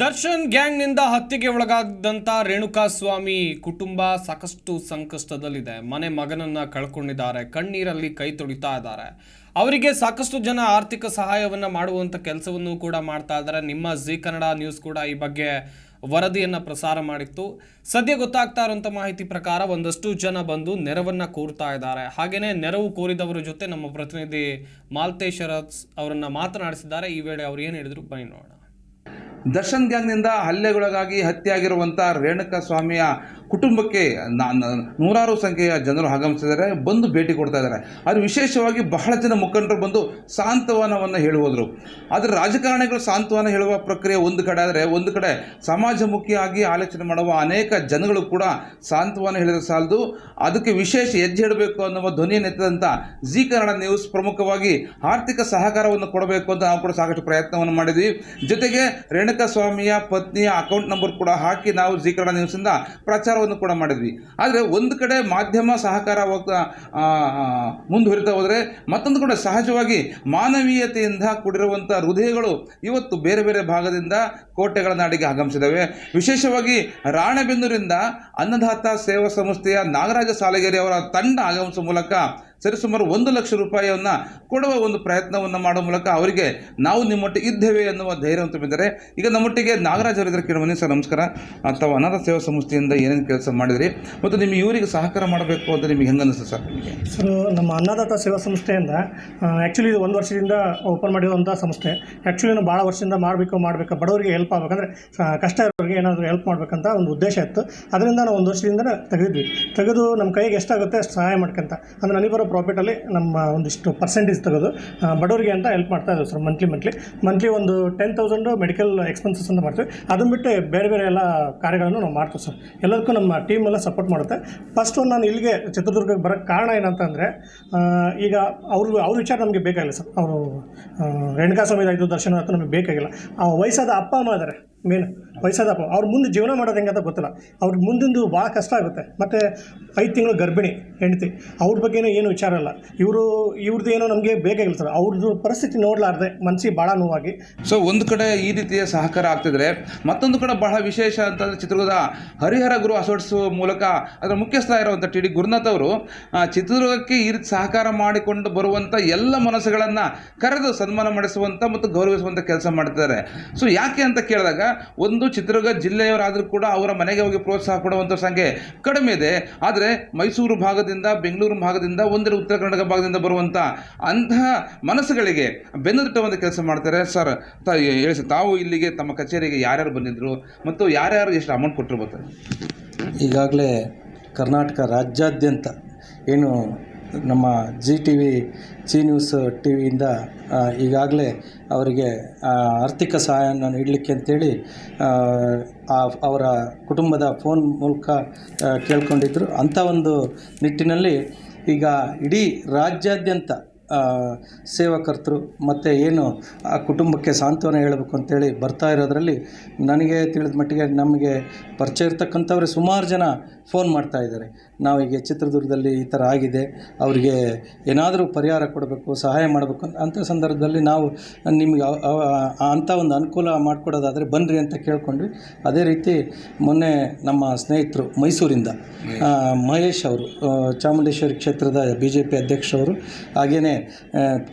ದರ್ಶನ್ ಗ್ಯಾಂಗ್ನಿಂದ ಹತ್ಯೆಗೆ ಒಳಗಾದಂತ ರೇಣುಕಾಸ್ವಾಮಿ ಕುಟುಂಬ ಸಾಕಷ್ಟು ಸಂಕಷ್ಟದಲ್ಲಿದೆ. ಮನೆ ಮಗನನ್ನ ಕಳ್ಕೊಂಡಿದ್ದಾರೆ. ಕಣ್ಣೀರಲ್ಲಿ ಕೈ ತೊಳಿತಾ ಇದ್ದಾರೆ. ಅವರಿಗೆ ಸಾಕಷ್ಟು ಜನ ಆರ್ಥಿಕ ಸಹಾಯವನ್ನ ಮಾಡುವಂತ ಕೆಲಸವನ್ನು ಕೂಡ ಮಾಡ್ತಾ ಇದ್ದಾರೆ. ನಿಮ್ಮ ಜಿ ಕನ್ನಡ ನ್ಯೂಸ್ ಕೂಡ ಈ ಬಗ್ಗೆ ವರದಿಯನ್ನು ಪ್ರಸಾರ ಮಾಡಿತ್ತು. ಸದ್ಯ ಗೊತ್ತಾಗ್ತಾ ಇರುವಂಥ ಮಾಹಿತಿ ಪ್ರಕಾರ ಒಂದಷ್ಟು ಜನ ಬಂದು ನೆರವನ್ನ ಕೋರ್ತಾ ಇದ್ದಾರೆ. ಹಾಗೆಯೇ ನೆರವು ಕೋರಿದವರ ಜೊತೆ ನಮ್ಮ ಪ್ರತಿನಿಧಿ ಮಾಲ್ತೇಶ್ವರ ಅವರನ್ನ ಮಾತನಾಡಿಸಿದ್ದಾರೆ. ಈ ವೇಳೆ ಅವ್ರು ಏನು ಹೇಳಿದ್ರು ಬನ್ನಿ ನೋಡೋಣ. ದರ್ಶನ್ ಗ್ಯಾಂಗ್ನಿಂದ ಹಲ್ಲೆಗೊಳಗಾಗಿ ಹತ್ಯೆಯಾಗಿರುವಂಥ ರೇಣುಕ ಸ್ವಾಮಿಯ ಕುಟುಂಬಕ್ಕೆ ನೂರಾರು ಸಂಖ್ಯೆಯ ಜನರು ಆಗಮಿಸಿದ್ದಾರೆ, ಬಂದು ಭೇಟಿ ಕೊಡ್ತಾ ಇದ್ದಾರೆ. ಅದು ವಿಶೇಷವಾಗಿ ಬಹಳ ಜನ ಮುಖಂಡರು ಬಂದು ಸಾಂತ್ವನವನ್ನು ಹೇಳುವುದರು ಆದರೆ ರಾಜಕಾರಣಿಗಳು ಸಾಂತ್ವನ ಹೇಳುವ ಪ್ರಕ್ರಿಯೆ ಒಂದು ಕಡೆ ಆದರೆ ಒಂದು ಕಡೆ ಸಮಾಜಮುಖಿಯಾಗಿ ಆಲೋಚನೆ ಮಾಡುವ ಅನೇಕ ಜನಗಳು ಕೂಡ ಸಾಂತ್ವನ ಹೇಳಿದ್ರೆ ಸಾಲದು. ಅದಕ್ಕೆ ವಿಶೇಷ ಹೆಜ್ಜೆ ಇಡಬೇಕು ಅನ್ನುವ ಧ್ವನಿಯನ್ನು ನೆತ್ತದಂಥ ಜಿ ಕನ್ನಡ ನ್ಯೂಸ್ ಪ್ರಮುಖವಾಗಿ ಆರ್ಥಿಕ ಸಹಕಾರವನ್ನು ಕೊಡಬೇಕು ಅಂತ ನಾವು ಕೂಡ ಸಾಕಷ್ಟು ಪ್ರಯತ್ನವನ್ನು ಮಾಡಿದ್ವಿ. ಜೊತೆಗೆ ರೇಣುಕಾ ಸ್ವಾಮಿಯ ಪತ್ನಿಯ ಅಕೌಂಟ್ ನಂಬರ್ ಕೂಡ ಹಾಕಿ ನಾವು ಜಿ ಕನ್ನಡ ನ್ಯೂಸಿಂದ ಪ್ರಚಾರವನ್ನು ಕೂಡ ಮಾಡಿದ್ವಿ. ಆದರೆ ಒಂದು ಕಡೆ ಮಾಧ್ಯಮ ಸಹಕಾರ ಹೋಗ್ತಾ ಮುಂದುವರಿತಾ ಹೋದರೆ ಮತ್ತೊಂದು ಕಡೆ ಸಹಜವಾಗಿ ಮಾನವೀಯತೆಯಿಂದ ಕೂಡಿರುವಂಥ ಹೃದಯಗಳು ಇವತ್ತು ಬೇರೆ ಬೇರೆ ಭಾಗದಿಂದ ಕೋಟೆಗಳ ನಾಡಿಗೆ ಆಗಮಿಸಿದ್ದಾವೆ ವಿಶೇಷವಾಗಿ ರಾಣೆಬೆನ್ನೂರಿಂದ ಅನ್ನದಾತ ಸೇವಾ ಸಂಸ್ಥೆಯ ನಾಗರಾಜ ಸಾಲಗೇರಿ ಅವರ ತಂಡ ಆಗಮಿಸುವ ಮೂಲಕ ಸರಿಸುಮಾರು ಒಂದು ಲಕ್ಷ ರೂಪಾಯಿಯನ್ನು ಕೊಡುವ ಒಂದು ಪ್ರಯತ್ನವನ್ನು ಮಾಡುವ ಮೂಲಕ ಅವರಿಗೆ ನಾವು ನಿಮ್ಮೊಟ್ಟಿಗೆ ಇದ್ದೇವೆ ಎನ್ನುವ ಧೈರ್ಯವನ್ನು ತುಂಬಿದ್ದಾರೆ ಈಗ ನಮ್ಮೊಟ್ಟಿಗೆ ನಾಗರಾಜ್ ಅವರಿದ್ದಾರೆ ಕೇಳಿ ಸರ್, ನಮಸ್ಕಾರ. ಅಥವಾ ಅನಾಥ ಸೇವಾ ಸಂಸ್ಥೆಯಿಂದ ಏನೇನು ಕೆಲಸ ಮಾಡಿದ್ರಿ ಮತ್ತು ನಿಮಗೆ ಇವರಿಗೆ ಸಹಕಾರ ಮಾಡಬೇಕು ಅಂತ ನಿಮಗೆ ಹೆಂಗೆ ಅನಿಸ್ತು ಸರ್? ಸರ್, ನಮ್ಮ ಅನ್ನದಾತ ಸೇವಾ ಸಂಸ್ಥೆಯಿಂದ ಆ್ಯಕ್ಚುಲಿ ಇದು ಒಂದು ವರ್ಷದಿಂದ ಓಪನ್ ಮಾಡಿರುವಂಥ ಸಂಸ್ಥೆ. ಆ್ಯಕ್ಚುಲಿ ನಾವು ಭಾಳ ವರ್ಷದಿಂದ ಮಾಡಬೇಕು ಮಾಡಬೇಕು, ಬಡವರಿಗೆ ಹೆಲ್ಪ್ ಆಗಬೇಕಂದ್ರೆ ಕಷ್ಟ ಇರೋರಿಗೆ ಏನಾದರೂ ಹೆಲ್ಪ್ ಮಾಡಬೇಕಂತ ಒಂದು ಉದ್ದೇಶ ಇತ್ತು. ಅದರಿಂದ ನಾವು ಒಂದು ವರ್ಷದಿಂದ ತೆಗೆದಿದ್ವಿ ತೆಗೆದು ನಮ್ಮ ಕೈಗೆ ಎಷ್ಟಾಗುತ್ತೆ ಅಷ್ಟು ಸಹಾಯ ಮಾಡ್ಕೊಂತ. ಅಂದರೆ ನನಗೆ ಬರೋ ಪ್ರಾಫಿಟಲ್ಲಿ ನಮ್ಮ ಒಂದಿಷ್ಟು ಪರ್ಸೆಂಟೇಜ್ ತೆಗೆದು ಬಡವರಿಗೆ ಅಂತ ಹೆಲ್ಪ್ ಮಾಡ್ತಾ ಇದ್ದೀವಿ ಸರ್ ಮಂತ್ಲಿ ಮಂತ್ಲಿ ಮಂತ್ಲಿ ಒಂದು ಟೆನ್ ತೌಸಂಡು ಮೆಡಿಕಲ್ ಎಕ್ಸ್ಪೆನ್ಸಸ್ ಅಂತ ಮಾಡ್ತೀವಿ. ಅದನ್ನು ಬಿಟ್ಟು ಬೇರೆ ಬೇರೆ ಎಲ್ಲ ಕಾರ್ಯಗಳನ್ನು ನಾವು ಮಾಡ್ತೀವಿ ಸರ್ ಎಲ್ಲದಕ್ಕೂ ನಮ್ಮ ಟೀಮ್ ಎಲ್ಲ ಸಪೋರ್ಟ್ ಮಾಡುತ್ತೆ. ಫಸ್ಟ್ ಒಂದು ನಾನು ಇಲ್ಲಿಗೆ ಚಿತ್ರದುರ್ಗಕ್ಕೆ ಬರೋಕ್ಕೆ ಕಾರಣ ಏನಂತಂದರೆ ಈಗ ಅವ್ರ ಅವ್ರ ವಿಚಾರ ನಮಗೆ ಬೇಕಾಗಿಲ್ಲ ಸರ್ ಅವರು ರೇಣುಕಾ ಆಯಿತು ದರ್ಶನ ಅಂತ ನಮಗೆ ಬೇಕಾಗಿಲ್ಲ. ಆ ವಯಸ್ಸಾದ ಅಪ್ಪ, ಅಮ್ಮ ಇದ್ದಾರೆ ಮೇನ್ ವಯಸ್ಸಾದ ಅಪ್ಪ ಅವ್ರ ಮುಂದೆ ಜೀವನ ಮಾಡೋದು ಹೆಂಗೆ ಅಂತ ಗೊತ್ತಿಲ್ಲ. ಅವ್ರ ಮುಂದಿಂದು ಭಾಳ ಕಷ್ಟ ಆಗುತ್ತೆ. ಮತ್ತು ಐದು ತಿಂಗಳು ಗರ್ಭಿಣಿ ಹೆಂಡತಿ, ಅವ್ರ ಬಗ್ಗೆನೂ ಏನು ವಿಚಾರ ಇಲ್ಲ. ಇವರು ಇವ್ರದ್ದು ಏನೋ ನಮಗೆ ಬೇಕಾಗಿಲ್ಲ ಸರ್. ಅವ್ರದ್ದು ಪರಿಸ್ಥಿತಿ ನೋಡಲಾರ್ದೆ ಮನಸ್ಸಿಗೆ ಭಾಳ ನೋವಾಗಿ. ಸೊ ಒಂದು ಕಡೆ ಈ ರೀತಿಯ ಸಹಕಾರ ಆಗ್ತಿದ್ರೆ ಮತ್ತೊಂದು ಕಡೆ ಬಹಳ ವಿಶೇಷ ಅಂತಂದರೆ ಚಿತ್ರದುರ್ಗದ ಹರಿಹರ ಗುರು ಅಸೋಟ್ಸ್ ಮೂಲಕ ಅದರ ಮುಖ್ಯಸ್ಥ ಇರುವಂಥ ಟಿ ಡಿ ಗುರುನಾಥ್ ಅವರು ಚಿತ್ರದುರ್ಗಕ್ಕೆ ಈ ರೀತಿ ಸಹಕಾರ ಮಾಡಿಕೊಂಡು ಬರುವಂಥ ಎಲ್ಲ ಮನಸ್ಸುಗಳನ್ನು ಕರೆದು ಸನ್ಮಾನ ಮಾಡಿಸುವಂಥ ಮತ್ತು ಗೌರವಿಸುವಂಥ ಕೆಲಸ ಮಾಡ್ತಿದ್ದಾರೆ. ಸೊ ಯಾಕೆ ಅಂತ ಕೇಳಿದಾಗ ಒಂದು ಚಿತ್ರದುರ್ಗ ಜಿಲ್ಲೆಯವರಾದರೂ ಕೂಡ ಅವರ ಮನೆಗೆ ಹೋಗಿ ಪ್ರೋತ್ಸಾಹ ಕೊಡುವಂಥ ಸಂಖ್ಯೆ ಕಡಿಮೆ ಇದೆ. ಆದರೆ ಮೈಸೂರು ಭಾಗದಿಂದ, ಬೆಂಗಳೂರು ಭಾಗದಿಂದ, ಒಂದೆರಡು ಉತ್ತರ ಕರ್ನಾಟಕ ಭಾಗದಿಂದ ಬರುವಂಥ ಅಂತಹ ಮನಸ್ಸುಗಳಿಗೆ ಒಂದು ಕೆಲಸ ಮಾಡ್ತಾರೆ. ಸರ್ ಹೇಳಿ ತಾವು ಇಲ್ಲಿಗೆ ತಮ್ಮ ಕಚೇರಿಗೆ ಯಾರ್ಯಾರು ಬಂದಿದ್ದರು ಮತ್ತು ಯಾರ್ಯಾರು ಎಷ್ಟು ಅಮೌಂಟ್ ಕೊಟ್ಟಿರ್ಬೋದು? ಈಗಾಗಲೇ ಕರ್ನಾಟಕ ರಾಜ್ಯಾದ್ಯಂತ ಏನು ನಮ್ಮ Zee T V Zee news T ವಿಯಿಂದ ಈಗಾಗಲೇ ಅವರಿಗೆ ಆರ್ಥಿಕ ಸಹಾಯವನ್ನು ನೀಡಲಿಕ್ಕೆ ಅಂತೇಳಿ ಅವರ ಕುಟುಂಬದ ಫೋನ್ ಮೂಲಕ ಕೇಳ್ಕೊಂಡಿದ್ದರು ಅಂಥ ಒಂದು ನಿಟ್ಟಿನಲ್ಲಿ ಈಗ ಇಡೀ ರಾಜ್ಯಾದ್ಯಂತ ಸೇವಕರ್ತರು ಮತ್ತು ಏನು, ಆ, ಕುಟುಂಬಕ್ಕೆ ಸಾಂತ್ವನ ಹೇಳಬೇಕು ಅಂತೇಳಿ ಬರ್ತಾ ಇರೋದರಲ್ಲಿ ನನಗೆ ತಿಳಿದ ಮಟ್ಟಿಗೆ ನಮಗೆ ಪರಿಚಯ ಇರ್ತಕ್ಕಂಥವ್ರೆ ಸುಮಾರು ಜನ ಫೋನ್ ಮಾಡ್ತಾ ಇದ್ದಾರೆ. ನಾವೀಗ ಚಿತ್ರದುರ್ಗದಲ್ಲಿ ಈ ಥರ ಆಗಿದೆ. ಅವರಿಗೆ ಏನಾದರೂ ಪರಿಹಾರ ಕೊಡಬೇಕು, ಸಹಾಯ ಮಾಡಬೇಕು ಅಂತ ಸಂದರ್ಭದಲ್ಲಿ ನಾವು ನಿಮಗೆ ಅಂಥ ಒಂದು ಅನುಕೂಲ ಮಾಡಿಕೊಡೋದಾದರೆ ಬನ್ನಿರಿ ಅಂತ ಕೇಳ್ಕೊಂಡ್ವಿ. ಅದೇ ರೀತಿ ಮೊನ್ನೆ ನಮ್ಮ ಸ್ನೇಹಿತರು ಮೈಸೂರಿಂದ ಮಹೇಶ್ ಅವರು ಚಾಮುಂಡೇಶ್ವರಿ ಕ್ಷೇತ್ರದ ಬಿ ಜೆ ಪಿ ಅಧ್ಯಕ್ಷರವರು ಹಾಗೆಯೇ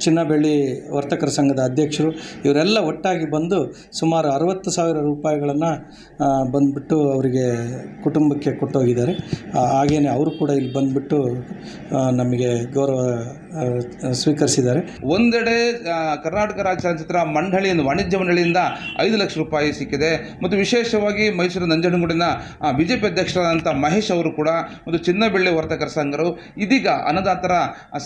ಚಿನ್ನಬೆಳ್ಳಿ ಚಿನ್ನ ಬೆಳ್ಳಿ ವರ್ತಕರ ಸಂಘದ ಅಧ್ಯಕ್ಷರು, ಇವರೆಲ್ಲ ಒಟ್ಟಾಗಿ ಬಂದು ಸುಮಾರು ಅರವತ್ತು ಸಾವಿರ ರೂಪಾಯಿಗಳನ್ನು ಬಂದುಬಿಟ್ಟು ಅವರಿಗೆ ಕುಟುಂಬಕ್ಕೆ ಕೊಟ್ಟೋಗಿದ್ದಾರೆ. ಆ, ಹಾಗೇನೆ ಅವರು ಕೂಡ ಇಲ್ಲಿ ಬಂದುಬಿಟ್ಟು ನಮಗೆ ಗೌರವ ಸ್ವೀಕರಿಸಿದ್ದಾರೆ. ಒಂದೆಡೆ ಕರ್ನಾಟಕ ರಾಜ್ಯ ಚಲನಚಿತ್ರ ಮಂಡಳಿಯಿಂದ ವಾಣಿಜ್ಯ ಮಂಡಳಿಯಿಂದ ಐದು ಲಕ್ಷ ರೂಪಾಯಿ ಸಿಕ್ಕಿದೆ. ಮತ್ತು ವಿಶೇಷವಾಗಿ ಮೈಸೂರು ನಂಜನಗೂಡಿನ ಬಿ ಜೆ ಪಿ ಅಧ್ಯಕ್ಷರಾದಂಥ ಮಹೇಶ್ ಅವರು ಕೂಡ ಮತ್ತು ಚಿನ್ನಬೆಳ್ಳಿ ವರ್ತಕರ ಸಂಘರು. ಇದೀಗ ಅನ್ನದಾತರ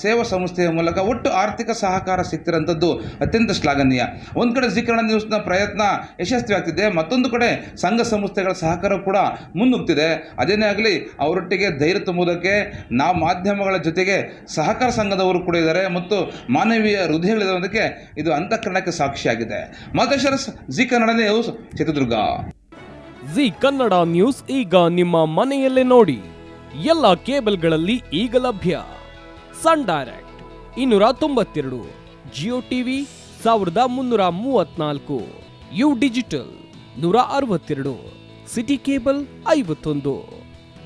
ಸೇವಾ ಸಂಸ್ಥೆಯ ಮೂಲಕ ಒಟ್ಟು ಆರ್ಥಿಕ ಸಹಕಾರ ಸಿಗ್ತಿರೋಂಥದ್ದು ಅತ್ಯಂತ ಶ್ಲಾಘನೀಯ. ಒಂದು ಕಡೆ ಜೀಕರಣ ನ್ಯೂಸ್ನ ಪ್ರಯತ್ನ ಯಶಸ್ವಿಯಾಗ್ತಿದೆ. ಮತ್ತೊಂದು ಕಡೆ ಸಂಘ ಸಂಸ್ಥೆಗಳ ಸಹಕಾರ ಕೂಡ ಮುನ್ನುಗ್ತಿದೆ. ಅದೇನೇ ಆಗಲಿ ಅವರೊಟ್ಟಿಗೆ ಧೈರ್ಯ ತುಂಬುವುದಕ್ಕೆ ನಾವು ಮಾಧ್ಯಮಗಳ ಜೊತೆಗೆ ಸಹಕಾರ ಸಂಘದವರು ಕೂಡ ಇದ್ದಾರೆ ಮತ್ತು ಮಾನವೀಯ ಹೃದಯಗಳಿರೋದಕ್ಕೆ ಇದು ಅಂತಃಕರಣಕ್ಕೆ ಸಾಕ್ಷಿಯಾಗಿದೆ. ಮಾತೇಶ್ವರ ಜಿ ಕನ್ನಡ ನ್ಯೂಸ್, ಚಿತ್ರದುರ್ಗ. ಜಿ ಕನ್ನಡ ನ್ಯೂಸ್ ಈಗ ನಿಮ್ಮ ಮನೆಯಲ್ಲೇ ನೋಡಿ. ಎಲ್ಲ ಕೇಬಲ್ಗಳಲ್ಲಿ ಈಗ ಲಭ್ಯ. ಸನ್ ಡೈರೆಕ್ಟ್, ಇನ್ನೂರ ತೊಂಬತ್ತೆರಡು, ಜಿಯೋ ಟಿವಿ, ಸಾವಿರದ ಮುನ್ನೂರ ಮೂವತ್ನಾಲ್ಕು ಯು ಡಿಜಿಟಲ್, ನೂರ ಅರವತ್ತೆರಡು, ಸಿಟಿ ಕೇಬಲ್ ಐವತ್ತೊಂದು.